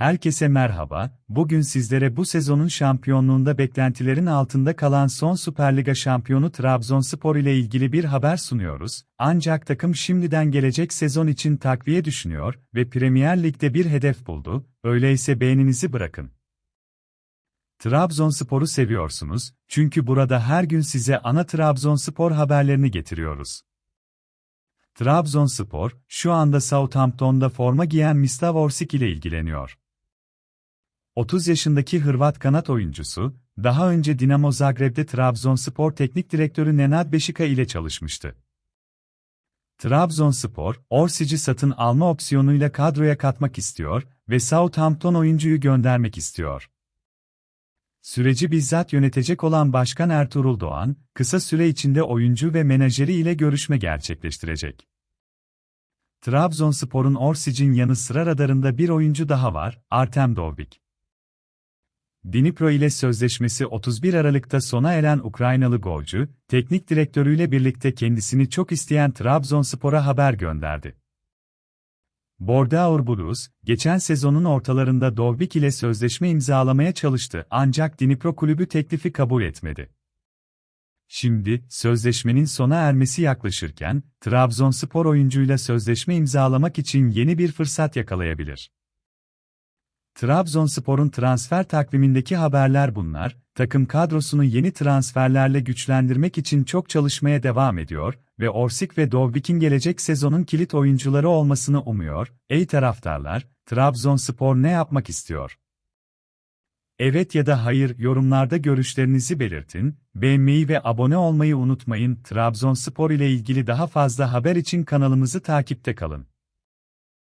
Herkese merhaba, bugün sizlere bu sezonun şampiyonluğunda beklentilerin altında kalan son Süper Liga şampiyonu Trabzonspor ile ilgili bir haber sunuyoruz, ancak takım şimdiden gelecek sezon için takviye düşünüyor ve Premier Lig'de bir hedef buldu, öyleyse beğeninizi bırakın. Trabzonspor'u seviyorsunuz, çünkü burada her gün size ana Trabzonspor haberlerini getiriyoruz. Trabzonspor, şu anda Southampton'da forma giyen Mislav Orsic ile ilgileniyor. 30 yaşındaki Hırvat kanat oyuncusu, daha önce Dinamo Zagreb'de Trabzonspor Teknik Direktörü Nenad Beşika ile çalışmıştı. Trabzonspor, Orsic'i satın alma opsiyonuyla kadroya katmak istiyor ve Southampton oyuncuyu göndermek istiyor. Süreci bizzat yönetecek olan Başkan Ertuğrul Doğan, kısa süre içinde oyuncu ve menajeri ile görüşme gerçekleştirecek. Trabzonspor'un Orsic'in yanı sıra radarında bir oyuncu daha var, Artem Dovbik. Dnipro ile sözleşmesi 31 Aralık'ta sona eren Ukraynalı golcü, teknik direktörüyle birlikte kendisini çok isteyen Trabzonspor'a haber gönderdi. Bordeaux Blues, geçen sezonun ortalarında Dovbik ile sözleşme imzalamaya çalıştı ancak Dnipro kulübü teklifi kabul etmedi. Şimdi, sözleşmenin sona ermesi yaklaşırken, Trabzonspor oyuncuyla sözleşme imzalamak için yeni bir fırsat yakalayabilir. Trabzonspor'un transfer takvimindeki haberler bunlar, takım kadrosunu yeni transferlerle güçlendirmek için çok çalışmaya devam ediyor ve Orsik ve Dovbik'in gelecek sezonun kilit oyuncuları olmasını umuyor. Ey taraftarlar, Trabzonspor ne yapmak istiyor? Evet ya da hayır yorumlarda görüşlerinizi belirtin, beğenmeyi ve abone olmayı unutmayın. Trabzonspor ile ilgili daha fazla haber için kanalımızı takipte kalın.